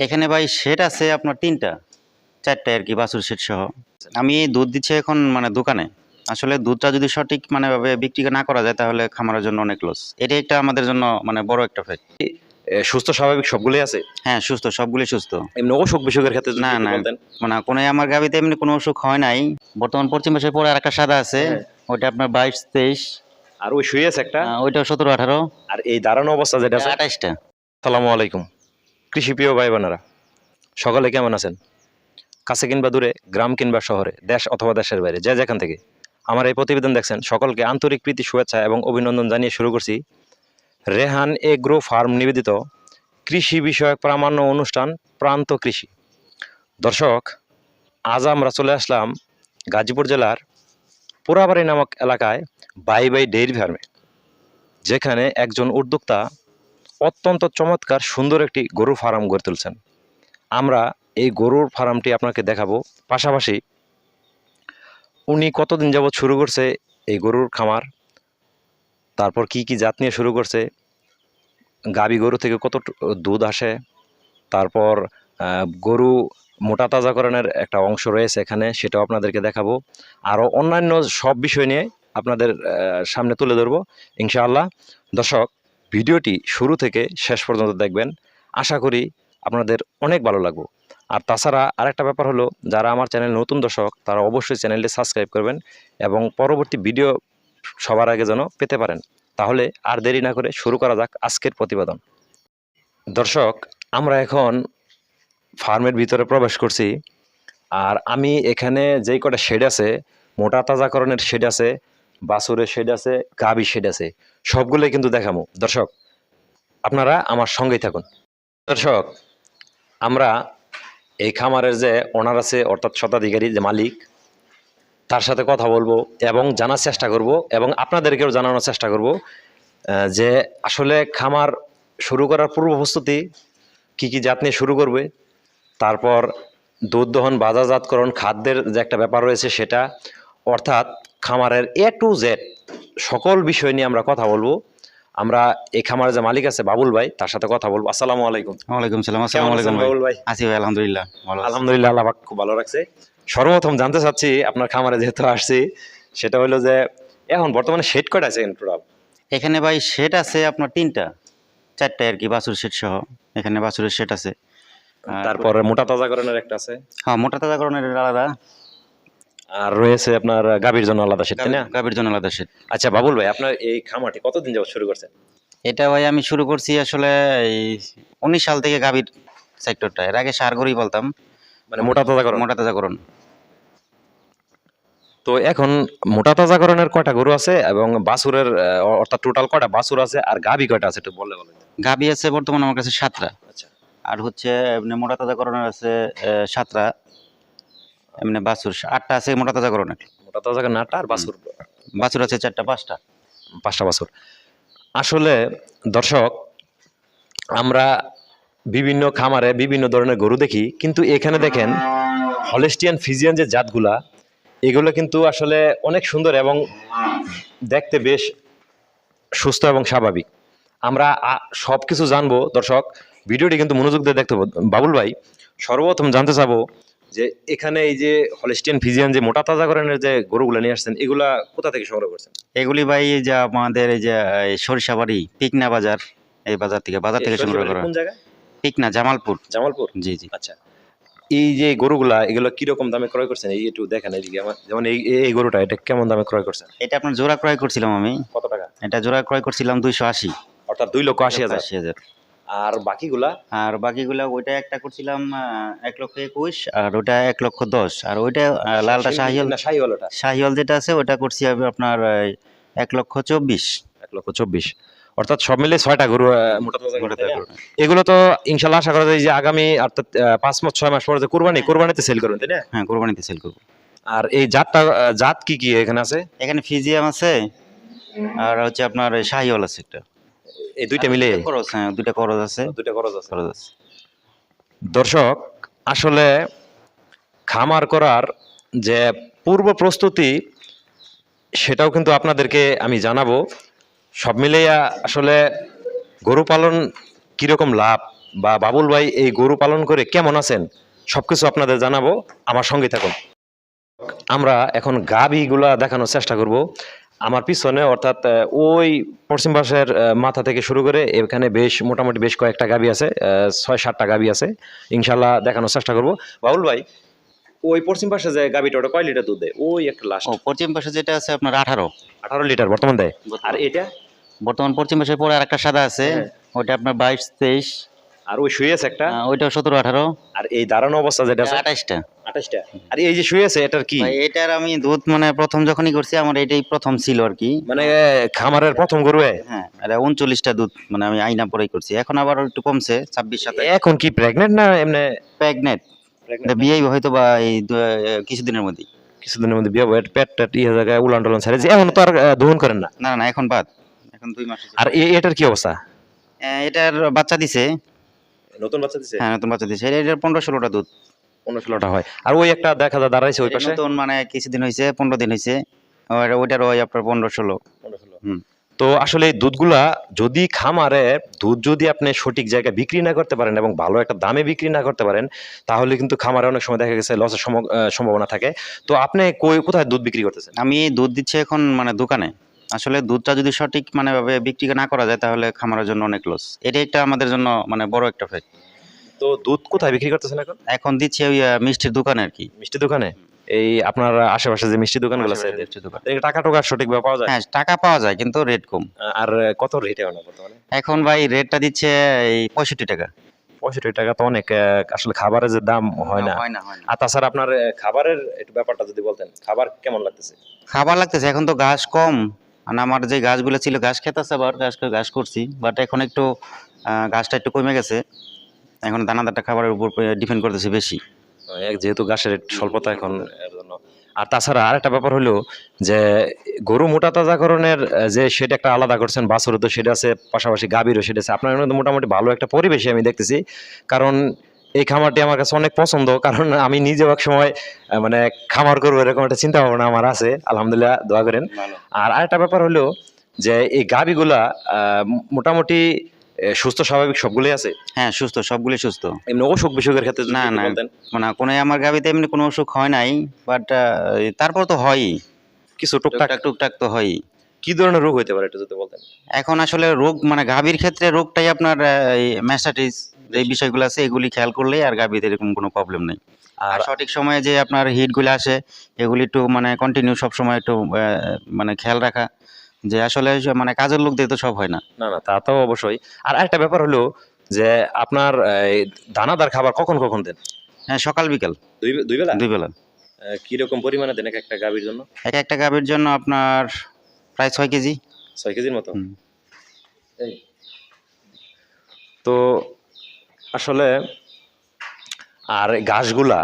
এখানে ভাই সেট আছে আপনার তিনটা চারটা আর কি বাছুর সেট সহ। আমি দুধ দিচ্ছি এখন মানে দোকানে। আসলে দুধটা যদি সঠিক মানে ভাবে বিক্রি না করা যায় তাহলে খামারের জন্য অনেক লস এটা একটা আমাদের জন্য মানে বড় একটা ফ্যাক্ট সুস্থ স্বাভাবিক সবগুলোই আছে? হ্যাঁ সুস্থ সবগুলি সুস্থ। এমনি অসুখ বিসুখের ক্ষেত্রে না, না। মানে কোনো আমার গাবিতে এমনি কোনো অসুখ হয় নাই। বর্তমান পশ্চিম মাসের পরে আর একটা সাদা আছে। হ্যাঁ। ওইটা আপনার বাইশ তেইশ। আর ওই শুয়ে আছে একটা? ওইটা সতেরো আঠারো। আর এই দাঁড়ানো অবস্থা যেটা আছে? আঠাইশটা। সালামু আলাইকুম। কৃষি প্রিয় ভাই বোনেরা, সকলে কেমন আছেন? কাছে কিংবা দূরে, গ্রাম কিংবা শহরে, দেশ অথবা দেশের বাইরে, যে যেখান থেকে। আমার এই প্রতিবেদন দেখছেন সকলকে আন্তরিক প্রীতি, শুভেচ্ছা এবং অভিনন্দন জানিয়ে শুরু করছি রেহান এগ্রো ফার্ম নিবেদিত কৃষি বিষয়ক প্রামাণ্য অনুষ্ঠান প্রান্ত কৃষি। দর্শক, আজ আমরা চলে আসলাম গাজীপুর জেলার পোড়াবাড়ি নামক এলাকায় বাই বাই ডেইরি ফার্মে, যেখানে একজন উদ্যোক্তা অত্যন্ত চমৎকার, সুন্দর একটি গরু ফার্ম গড়ে তুলছেন। আমরা এই গরুর ফার্মটি আপনাকে দেখাবো। পাশাপাশি উনি কতদিন যাবৎ শুরু করছে এই গরুর খামার? তারপর কি কি জাত নিয়ে শুরু করছে? গাবি গরু থেকে কত দুধ আসে? তারপর গরু মোটা তাজাকরণের একটা অংশ রয়েছে এখানে, সেটাও আপনাদেরকে দেখাবো। আরও অন্যান্য সব বিষয় নিয়ে আপনাদের সামনে তুলে ধরবো, ইনশাআল্লাহ। দর্শক ভিডিওটি শুরু থেকে শেষ পর্যন্ত দেখবেন। আশা করি আপনাদের অনেক ভালো লাগবে। আর তাছাড়া আরেকটা ব্যাপার হলো, যারা আমার চ্যানেল নতুন দর্শক, তারা অবশ্যই চ্যানেলটি সাবস্ক্রাইব করবেন এবং পরবর্তী ভিডিও সবার আগে যেন পেতে পারেন। তাহলে আর দেরি না করে শুরু করা যাক আজকের প্রতিবেদন। দর্শক, আমরা এখন ফার্মের ভিতরে প্রবেশ করছি। আর আমি এখানে যেই কটা শেড আছে, মোটা তাজাকরণের শেড আছে বাছুরের শেড আছে গাবি শেড আছে। সবগুলোই কিন্তু দেখামো। দর্শক, আপনারা আমার সঙ্গেই থাকুন। দর্শক, আমরা এই খামারের যে ওনার আছে, অর্থাৎ শতাধিকারী যে মালিক, তার সাথে কথা বলব এবং জানার চেষ্টা করব এবং আপনাদেরকেও জানানোর চেষ্টা করব যে আসলে খামার শুরু করার পূর্ব প্রস্তুতি, কী কী জাত নিয়ে শুরু করবে, তারপর দুধ দহন, বাজারজাতকরণ, খাদ্যের যে একটা ব্যাপার রয়েছে সেটা অর্থাৎ খামারের এ টু জেড সকল বিষয় নিয়ে আমরা কথা বলব। আমরা এই খামারের যে মালিক আছে বাবুল ভাই তার সাথে কথা বলব। আসসালামু আলাইকুম। ওয়ালাইকুম সালাম। আসসালামু আলাইকুম বাবুল ভাই? আছি ভাই আলহামদুলিল্লাহ। ভালো আলহামদুলিল্লাহ আল্লাহ খুব ভালো রাখছে। সর্বপ্রথম জানতে চাচ্ছি আপনার খামারে যেহেতু আসছি সেটা হলো যে এখন বর্তমানে শেড কয়টা আছে টোটাল এখানে ভাই শেড আছে আপনার তিনটা চারটা আর কি বাছুর সেট সহ। এখানে বাছুরের সেট আছে। তারপরে মোটা তাজাকরণের একটা আছে। হ্যাঁ মোটা তাজা তাজাকরণের আলাদা। আর রয়েছে আপনার গাভীর জন্য আলাদা তাই না? গাভীর জন্য আলাদা সেট আচ্ছা বাবুল ভাই আপনার এই খামারটি কতদিন যাবত শুরু করছেন? এটা ভাই আমি শুরু করছি আসলে এই উনিশ সাল থেকে গাভীর সেক্টরটা এর আগে সার গরুই বলতাম। মানে মোটা তাজাকরণ? মোটা তাজাকরণ। তো এখন মোটা তাজা তাজাকরণের কয়টা গরু আছে এবং বাছুরের অর্থাৎ টোটাল কয়টা বাছুর আছে আর গাভী কয়টা আছে একটু বললে বলেন। গাভী আছে বর্তমানে আমার কাছে সাতটা। আচ্ছা। আর হচ্ছে মোটা তাজাকরণের আছে আহ, সাতটা। এমনি বাছুর। আটটা আছে মোটা তাজাকরণের মোটা তাজাকরণ আটটা আর বাছুর। বাছুর আছে চারটা পাঁচটা? পাঁচটা বছর। আসলে দর্শক আমরা বিভিন্ন খামারে বিভিন্ন ধরনের গরু দেখি কিন্তু এখানে দেখেন হলেস্টিয়ান ফিজিয়ান যে জাতগুলা এগুলো কিন্তু আসলে অনেক সুন্দর এবং দেখতে বেশ সুস্থ এবং স্বাভাবিক। আমরা সব কিছু জানব দর্শক ভিডিওটি কিন্তু মনোযোগ দিয়ে দেখতে বাবুল ভাই সর্বপ্রথম জানতে চাবো যে এখানে এই যে হলেস্টিয়ান ফিজিয়ান যে মোটা তাজাকরণের যে গরুগুলো নিয়ে আসছেন এগুলা কোথা থেকে সংগ্রহ করছেন? এগুলি ভাই এই যে আমাদের এই যে সরিষাবাড়ি পিকনা বাজার এই বাজার থেকে বাজার থেকে সংগ্রহ করা। কোন পিকনা জামালপুর। জামালপুর? জি জি। আচ্ছা। এই যে গরুগুলা এগুলো কীরকম দামে ক্রয় করছেন? এই একটু দেখেন এইদিকে আমার যেমন এই এই- এই গরুটা এটা কেমন দামে ক্রয় করছেন? এটা আপনার জোড়া ক্রয় করছিলাম আমি। কত টাকা? এটা জোড়া ক্রয় করছিলাম দুইশো আশি। অর্থাৎ দুই লক্ষ আশি হাজার। আশি হাজার। আর বাকিগুলা? আর বাকিগুলা ওইটা একটা করছিলাম এক লক্ষ একুশ আর ওটা এক লক্ষ দশ। আর ওইটা লালটা শাহিওল না শাহিওয়াল ওটা? শাহিওল যেটা আছে ওটা করছি আপনার এক লক্ষ চব্বিশ। এক লক্ষ চব্বিশ। অর্থাৎ সব মিলে ছয়টা গরু। এগুলো তো ইনশাল্লাহ আশা করা যায় যে আগামী অর্থাৎ পাঁচ মাস ছয় মাস পরে কোরবানি কোরবানিতে সেল করবেন তাই না? হ্যাঁ কোরবানিতে সেল করব। আর এই জাতটা জাত কি কি এখানে আছে? এখানে ফিজিয়াম আছে আর হচ্ছে আপনার এই শাহিওল আছে একটা। এই দুইটা মিলে করজ হ্যাঁ দুইটা করজ আছে। দুইটা খরচ আছে। করজ আছে। দর্শক আসলে খামার করার যে পূর্ব প্রস্তুতি সেটাও কিন্তু আপনাদেরকে আমি জানাব। সব মিলিয়ে আসলে গরু পালন কীরকম লাভ বা বাবুল ভাই এই গরু পালন করে কেমন আছেন? সবকিছু আপনাদের জানাব। আমার সঙ্গে থাকুন। আমরা এখন গাবিগুলা দেখানোর চেষ্টা করব। আমার পিছনে অর্থাৎ ওই পশ্চিম পাশের মাথা থেকে শুরু করে এখানে বেশ মোটামুটি বেশ কয়েকটা গাবি আছে ছয় সাতটা গাবি আছে। ইনশাল্লাহ দেখানোর চেষ্টা করব। বাবুল ভাই ওই পশ্চিম পাশে যে গাবিটা ওটা কয় লিটার দুধ দেয়? ওই একটা লাস্ট পশ্চিম পাশে যেটা আছে আপনার আঠারো। আঠারো লিটার বর্তমান দেয়। আর এটা? বর্তমান পশ্চিম পাশে পরে আর একটা সাদা আছে। হ্যাঁ। ওইটা আপনার বাইশ তেইশ। আর ওই শুয়ে আছে একটা? ওইটা সতেরো আঠারো। আর এই দাঁড়ানো অবস্থা যেটা আছে? আঠাশটা। আর এই যে শুয়ে আছে এটার কি? ভাই, এটার আমি দুধ মানে প্রথম যখনই করছি আমার এটাই প্রথম ছিল আর কি। মানে খামারের প্রথম গরু হ্যাঁ এটা উনচল্লিশটা দুধ মানে আমি আইনা পরেই করছি। এখন আবার একটু কমছে ছাব্বিশ সাতাশ। এখন কি প্রেগনেন্ট না এমনি? প্রেগনেন্ট বিয়ে হয়তো বা এই কিছুদিনের মধ্যেই। কিছুদিনের মধ্যে বিয়ে হবে পেট টেট ইয়ে জায়গায় উলান টলান ছেড়ে। যে এখন তো আর দহন করেন না? না না এখন বাদ। এখন দুই মাস আর এটার কি অবস্থা? এটার বাচ্চা দিছে। নতুন বাচ্চা দিছে? হ্যাঁ নতুন বাচ্চা দিছে। এটার পনেরো ষোলোটা দুধ। পনেরো ষোলোটা হয়। আর ওই একটা দেখা যায় দাঁড়াইছে ওই পাশে। নতুন মানে কিছুদিন হয়েছে পনেরো দিন হয়েছে ওইটার ওই আপনার পনেরো ষোলো। হুম। তো আসলে দুধগুলা যদি খামারে দুধ যদি আপনি সঠিক জায়গায় বিক্রি না করতে পারেন এবং ভালো একটা দামে বিক্রি না করতে পারেন তাহলে কিন্তু খামারে অনেক সময় দেখা গেছে লসের সম্ভাবনা থাকে। তো আপনি কই কোথায় দুধ বিক্রি করতেছেন? আমি দুধ দিচ্ছি এখন মানে দোকানে। আসলে দুধটা যদি সঠিক মানে ভাবে বিক্রি না করা যায় তাহলে খামারের জন্য অনেক লস এটা একটা আমাদের জন্য মানে বড় একটা ফ্যাক্ট তো দুধ কোথায় বিক্রি করতেছেন এখন? এখন দিচ্ছি ওই আহ, মিষ্টির দোকানে আর কি। মিষ্টি দোকানে? এই আপনার আশেপাশে যে মিষ্টি দোকানগুলো আছে এদের। মিষ্টির দোকান। টাকা টোকা সঠিকভাবে পাওয়া যায়? হ্যাঁ টাকা পাওয়া যায় কিন্তু রেট কম। আর কত রেটে হয় বর্তমানে? এখন ভাই রেটটা দিচ্ছে এই পঁয়ষট্টি টাকা। পঁয়ষট্টি টাকা তো অনেক আহ, আসলে খাবারের যে দাম হয় না। হয় না হয় না। আর তাছাড়া আপনার আহ, খাবারের একটু ব্যাপারটা যদি বলতেন খাবার কেমন লাগতেছে? খাবার লাগতেছে এখন তো ঘাস কম। আর আমার যে গাছগুলো ছিল ঘাস খেতেছে আবার ঘাস ঘাস করছি। বাট এখন একটু আহ, ঘাসটা একটু কমে গেছে। এখন দানাদারটা খাবারের উপর ডিপেন্ড করতেছে বেশি। এক যেহেতু ঘাসের একটু স্বল্পতা এখন এর জন্য। আর তাছাড়া আরেকটা ব্যাপার হলো যে গরু মোটা তাজাকরণের যে সেটা একটা আলাদা করছেন বাছরও তো সেটা আছে পাশাপাশি গাভীরও সেটা আছে। আপনার কিন্তু মোটামুটি ভালো একটা পরিবেশে আমি দেখতেছি। কারণ এই খামারটি আমার কাছে অনেক পছন্দ কারণ আমি নিজেও এক সময় মানে খামার করব এরকম একটা চিন্তা ভাবনা আমার আছে। আলহামদুলিল্লাহ দোয়া করেন। আর আরেকটা ব্যাপার হলো যে এই গাভীগুলা মোটামুটি সুস্থ স্বাভাবিক সবগুলোই আছে? হ্যাঁ সুস্থ সবগুলি সুস্থ। এমনি অসুখ বিসুখের ক্ষেত্রে না, না। মানে কোনো আমার গাবিতে এমনি কোনো অসুখ হয় নাই বাট তারপর তো হয়ই। কিছু টুকটাক টুকটাক তো হয়ই। কি ধরনের রোগ হইতে পারে একটু যদি বলতেন? এখন আসলে রোগ মানে গাভীর ক্ষেত্রে রোগটাই আপনার ম্যাস্টাটিস এই বিষয়গুলো আছে এগুলি খেয়াল করলেই আর গাভীতে এরকম কোনো প্রবলেম নেই। আর আর সঠিক সময়ে যে আপনার হিটগুলো আসে এগুলি একটু মানে কন্টিনিউ সব সময় একটু মানে খেয়াল রাখা। যে আসলে মানে কাজের লোক দিয়ে তো সব হয় না। না না তা তো অবশ্যই। আর একটা ব্যাপার হলো যে আপনার এই, দানাদার খাবার কখন কখন দেন? হ্যাঁ সকাল বিকাল। দুই দুই বেলা? দুই বেলা। কি রকম পরিমাণে দেন এক একটা গাভীর জন্য? এক একটা গাভীর জন্য আপনার প্রায় ছয় কেজি। ছয় কেজির মতো। তো আসলে আর ঘাসগুলা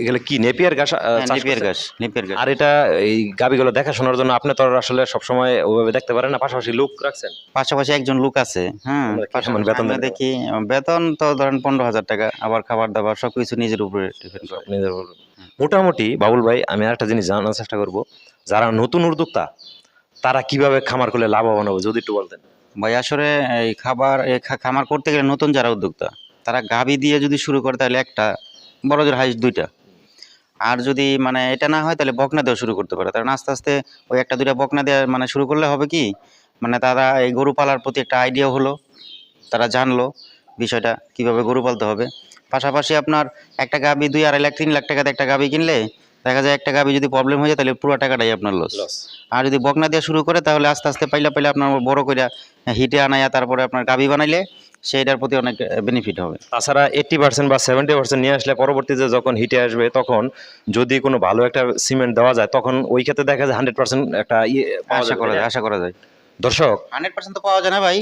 এগুলো কি নেপিয়ার ঘাস নেপিয়ার? ঘাস নেপিয়ার ঘাস। আর এটা এই গাবিগুলো দেখাশোনার জন্য আপনি তো আসলে সবসময় ওইভাবে দেখতে পারেন না পাশাপাশি লোক রাখছেন? পাশাপাশি একজন লোক আছে হ্যাঁ বেতন দেখি বেতন তো ধরেন পনেরো হাজার টাকা আবার খাবার দাবার সবকিছু নিজের উপরে ডিপেন্ড করে। নিজের উপর। মোটামুটি বাবুল ভাই আমি একটা জিনিস জানার চেষ্টা করব যারা নতুন উদ্যোক্তা তারা কীভাবে খামার করলে লাভবান হবে যদি একটু বলতেন। ভাই আসলে এই খাবার খামার করতে গেলে নতুন যারা উদ্যোক্তা তারা গাভী দিয়ে যদি শুরু করে তাহলে একটা বড় হাইস দুইটা। আর যদি মানে এটা না হয়, তাহলে বকনা দেওয়া শুরু করতে পারে। কারণ আস্তে আস্তে ওই একটা দুইটা বকনা দেওয়া মানে শুরু করলে হবে কি মানে তারা এই গরু পালার প্রতি একটা আইডিয়া হলো, তারা জানলো বিষয়টা, কীভাবে গরু পালতে হবে। পাশাপাশি আপনার একটা গাভী দুই আড়াই লাখ, তিন লাখ টাকাতে একটা গাভী কিনলে দেখা যায় একটা গাভী যদি প্রবলেম হয়ে যায় তাহলে পুরো টাকাটাই আপনার লস আর যদি বকনা দিয়ে শুরু করে তাহলে আস্তে আস্তে পাইলা পাইলে আপনার বড় করে হিটে আনাইয়া তারপরে আপনার গাভী বানাইলে সেইটার প্রতি অনেক বেনিফিট হবে। তাছাড়া এইট্টি পার্সেন্ট বা সেভেন্টি পার্সেন্ট নিয়ে আসলে পরবর্তীতে যখন হিটে আসবে তখন যদি কোনো ভালো একটা সিমেন্ট দেওয়া যায় তখন ওই ক্ষেত্রে দেখা যায় হান্ড্রেড পার্সেন্ট একটা ইয়ে পাওয়া আশা করা যায় আশা করা যায়। দর্শক হান্ড্রেড পার্সেন্ট তো পাওয়া যায় না ভাই।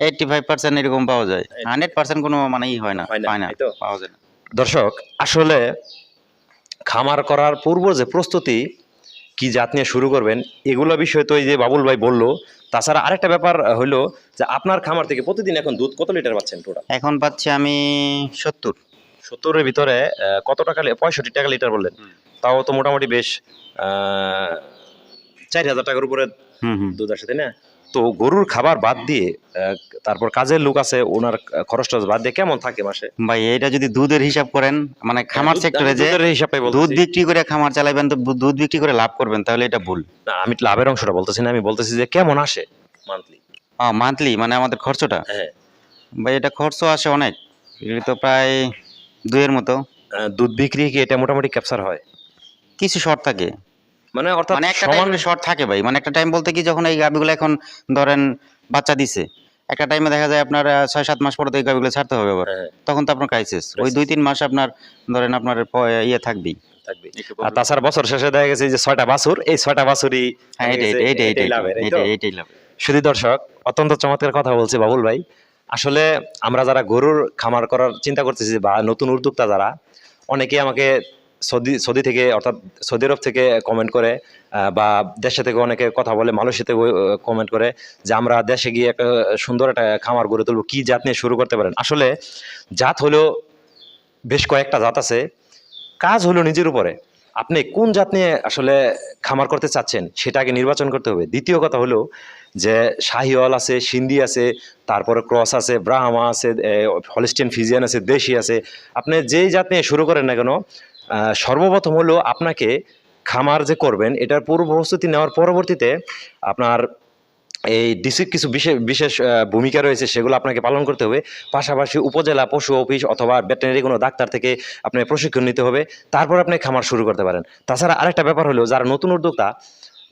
এইটটি ফাইভ পার্সেন্ট এরকম পাওয়া যায়। হান্ড্রেড পার্সেন্ট কোনো মানে ই হয় না হয় না? পাওয়া যায় না। দর্শক আসলে খামার করার পূর্ব যে প্রস্তুতি কি জাত নিয়ে শুরু করবেন এগুলো বিষয় তো এই যে বাবুল ভাই বলল তাছাড়া আরেকটা ব্যাপার হলো যে আপনার খামার থেকে প্রতিদিন এখন দুধ কত লিটার পাচ্ছেন টোটাল এখন পাচ্ছি আমি সত্তর। সত্তরের ভিতরে কত টাকা পঁয়ষট্টি টাকা লিটার বললেন। তাও তো মোটামুটি বেশ চার হাজার টাকার উপরে হুম হুম। দুধ আসে তাই না? তো গরুর খাবার বাদ দিয়ে তারপর কাজের লোক আছে ওনার খরচ টরচ বাদ দিয়ে কেমন থাকে মাসে? ভাই এটা যদি দুধের হিসাব করেন মানে খামার দুধ- সেক্টরে যে দুধের হিসাবে দুধ বিক্রি করে খামার চালাবেন তো দুধ বিক্রি করে লাভ করবেন তাহলে এটা ভুল। না, আমি লাভের অংশটা বলতেছি না আমি বলতেছি যে কেমন আসে মান্থলি হ্যাঁ মান্থলি মানে আমাদের খরচটা? হ্যাঁ। ভাই এটা খরচ আসে অনেক এগুলি তো প্রায় দুইয়ের মতো। দুধ বিক্রি কি এটা মোটামুটি ক্যাপচার হয়? কিছু শর্ট থাকে। মানে অর্থাৎ মানে একটা সমান টাইমে শর্ট থাকে ভাই। মানে একটা টাইম বলতে কি যখন এই গাভিগুলো এখন ধরেন বাচ্চা দিছে একটা টাইমে দেখা যায় আপনার ছয় সাত মাস পরে তো এই গাভিগুলো ছাড়তে হবে আবার। হ্যাঁ, তখন তো আপনার ক্রাইসিস ওই দুই তিন মাস আপনার ধরেন আপনার ইয়ে থাকবেই। থাকবে আর তাছাড়া বছর শেষে দেখা গেছে যে ছয়টা বাছুর এই ছয়টা বাছুরই হ্যাঁ এইটাই এইটাই এইটাই লাভের, এইটাই এইটাই লাভ শুধু দর্শক অত্যন্ত চমৎকার কথা বলছে বাবুল ভাই। আসলে আমরা যারা গরুর খামার করার চিন্তা করতেছি বা নতুন উদ্যোক্তা যারা অনেকেই আমাকে সৌদি সৌদি থেকে, অর্থাৎ সৌদি আরব থেকে কমেন্ট করে বা দেশে থেকে অনেকে কথা বলে, মালয়েশিয়া থেকে কমেন্ট করে যে আমরা দেশে গিয়ে একটা সুন্দর একটা খামার গড়ে তুলবো। কী জাত নিয়ে শুরু করতে পারেন? আসলে জাত হলেও বেশ কয়েকটা জাত আছে। কাজ হলো নিজের উপরে। আপনি কোন জাত নিয়ে আসলে খামার করতে চাচ্ছেন, সেটা আগে নির্বাচন করতে হবে। দ্বিতীয় কথা হলো যে শাহিওয়াল আছে, সিন্ধি আছে, তারপরে ক্রস আছে, ব্রাহ্মা আছে হলিস্টিয়ান ফিজিয়ান আছে, দেশি আছে। আপনি যেই জাত নিয়ে শুরু করেন না কেন সর্বপ্রথম হলো আপনাকে খামার যে করবেন, এটার পূর্ব প্রস্তুতি নেওয়ার পরবর্তীতে আপনার এই ডিসির কিছু বিশেষ বিশেষ ভূমিকা রয়েছে, সেগুলো আপনাকে পালন করতে হবে। পাশাপাশি উপজেলা পশু অফিস অথবা ভেটেনারি কোনো ডাক্তার থেকে আপনি প্রশিক্ষণ নিতে হবে। তারপর আপনি খামার শুরু করতে পারেন। তাছাড়া আরেকটা ব্যাপার হলো, যারা নতুন উদ্যোক্তা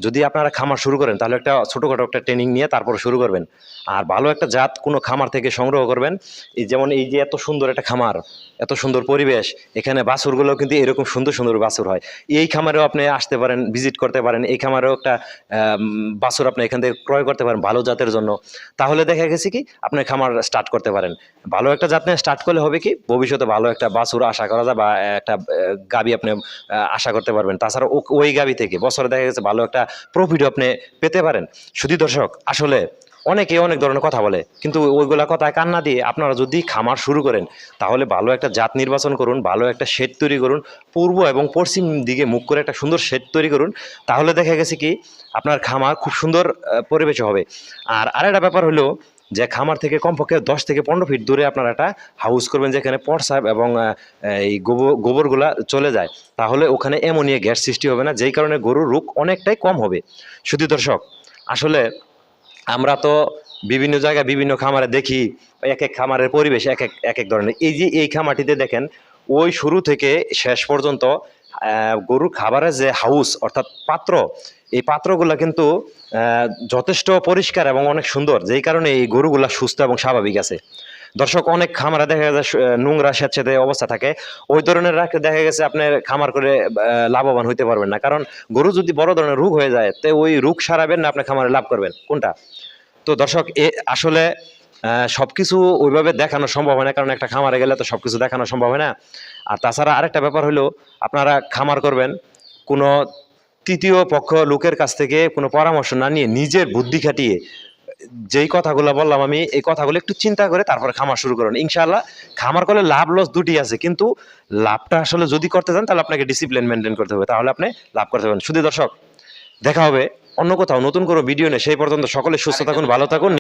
যদি আপনারা খামার শুরু করেন, তাহলে একটা ছোটোখাটো একটা ট্রেনিং নিয়ে তারপর শুরু করবেন। আর ভালো একটা জাত কোনো খামার থেকে সংগ্রহ করবেন। এই যেমন এই যে এত সুন্দর একটা খামার, এত সুন্দর পরিবেশ, এখানে বাছুরগুলো কিন্তু এরকম সুন্দর সুন্দর বাছুর হয়। এই খামারেও আপনি আসতে পারেন ভিজিট করতে পারেন, এই খামারেও একটা বাছুর আপনি এখান থেকে ক্রয় করতে পারেন ভালো জাতের জন্য। তাহলে দেখা গেছে কি, আপনি খামার স্টার্ট করতে পারেন। ভালো একটা জাত নিয়ে স্টার্ট করলে হবে কি, ভবিষ্যতে ভালো একটা বাছুর আশা করা যায় বা একটা গাবি আপনি আশা করতে পারবেন। তাছাড়া ওই গাবি থেকে বছরে দেখা গেছে ভালো একটা প্রফিট আপনি পেতে পারেন। শুধু দর্শক, আসলে অনেকে অনেক ধরনের কথা বলে, কিন্তু ওইগুলা কথায় কান্না দিয়ে আপনারা যদি খামার শুরু করেন, তাহলে ভালো একটা জাত নির্বাচন করুন, ভালো একটা শেড তৈরি করুন, পূর্ব এবং পশ্চিম দিকে মুখ করে একটা সুন্দর শেড তৈরি করুন, তাহলে দেখা গেছে কি, আপনার খামার খুব সুন্দর পরিবেশ হবে। আর আরেকটা ব্যাপার হলো যে খামার থেকে কমপক্ষে দশ থেকে পনেরো ফিট দূরে আপনারা একটা হাউস করবেন যেখানে পটসাপ এবং এই গোবর, গোবরগুলা চলে যায়। তাহলে ওখানে অ্যামোনিয়া গ্যাস সৃষ্টি হবে না, যেই কারণে গরুর রোগ অনেকটাই কম হবে। শুধু দর্শক, আসলে আমরা তো বিভিন্ন জায়গায় বিভিন্ন খামারে দেখি, এক এক খামারের পরিবেশ এক এক এক এক ধরনের। এই যে এই খামারটিতে দেখেন, ওই শুরু থেকে শেষ পর্যন্ত গরুর খাবারের যে হাউস, অর্থাৎ পাত্র, এই পাত্রগুলো কিন্তু যথেষ্ট পরিষ্কার এবং অনেক সুন্দর। যেই কারণে এই গরুগুলা সুস্থ এবং স্বাভাবিক আছে। দর্শক, অনেক খামারে দেখা যায় নোংরা স্যাঁতস্যাঁতে অবস্থা থাকে। ওই ধরনের রাখে দেখা গেছে, আপনার খামার করে লাভবান হইতে পারবেন না। কারণ গরু যদি বড় ধরনের রোগ হয়ে যায়, তো ওই রোগ সারাবেন না, আপনি খামারে লাভ করবেন। কোনটা? তো দর্শক, এ আসলে সব কিছু ওইভাবে দেখানো সম্ভব হয় না, কারণ একটা খামারে গেলে তো সব কিছু দেখানো সম্ভব হয় না। আর তাছাড়া আরেকটা ব্যাপার হলো, আপনারা খামার করবেন, কোনো তৃতীয় পক্ষ লোকের কাছ থেকে কোনো পরামর্শ না নিয়ে নিজের বুদ্ধি খাটিয়ে যেই কথাগুলো বললাম আমি, এই কথাগুলো একটু চিন্তা করে তারপরে খামার শুরু করুন। ইনশাআল্লাহ, খামার করলে লাভ লস দুটি আছে, কিন্তু লাভটা আসলে যদি করতে চান, তাহলে আপনাকে ডিসিপ্লিন মেনটেন করতে হবে। তাহলে আপনি লাভ করতে পারবেন। শুধু দর্শক, দেখা হবে অন্য কোথাও নতুন কোনো ভিডিও নেই সেই পর্যন্ত সকলে সুস্থ থাকুন, ভালো থাকুন।